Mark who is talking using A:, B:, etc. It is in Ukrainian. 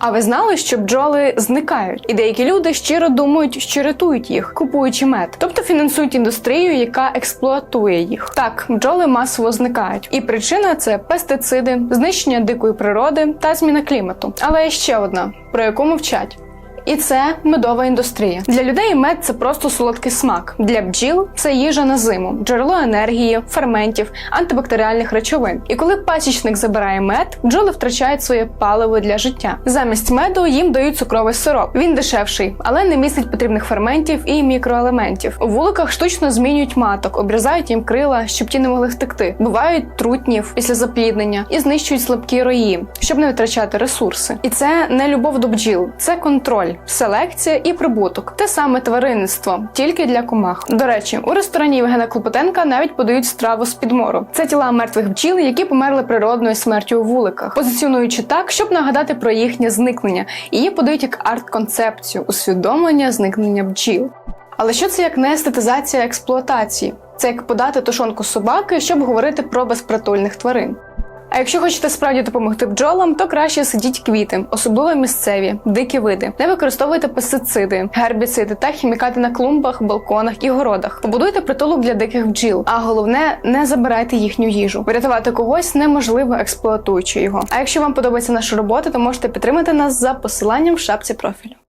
A: А ви знали, що бджоли зникають, і деякі люди щиро думають, що рятують їх, купуючи мед, тобто фінансують індустрію, яка експлуатує їх. Так, бджоли масово зникають, і причина це пестициди, знищення дикої природи та зміна клімату. Але є ще одна, про яку мовчать. І це медова індустрія. Для людей мед це просто солодкий смак. Для бджіл це їжа на зиму, джерело енергії, ферментів, антибактеріальних речовин. І коли пасічник забирає мед, бджоли втрачають своє паливо для життя. Замість меду їм дають цукровий сироп. Він дешевший, але не містить потрібних ферментів і мікроелементів. У вуликах штучно змінюють маток, обрізають їм крила, щоб ті не могли втекти. Бувають трутнів після запліднення і знищують слабкі рої, щоб не витрачати ресурси. І це не любов до бджіл, це контроль, селекція і прибуток. Те саме тваринництво, тільки для комах. До речі, у ресторані Євгена Клопотенка навіть подають страву з підмору. Це тіла мертвих бджіл, які померли природною смертю у вуликах, позиціонуючи так, щоб нагадати про їхнє зникнення. Її подають як арт-концепцію усвідомлення зникнення бджіл. Але що це як не естетизація експлуатації? Це як подати тушонку собаки, щоб говорити про безпритульних тварин. А якщо хочете справді допомогти бджолам, то краще сидіть квіти, особливо місцеві, дикі види. Не використовуйте пестициди, гербіциди та хімікати на клумбах, балконах і городах. Побудуйте притулок для диких бджіл. А головне, не забирайте їхню їжу. Врятувати когось неможливо експлуатуючи його. А якщо вам подобається наша робота, то можете підтримати нас за посиланням в шапці профілю.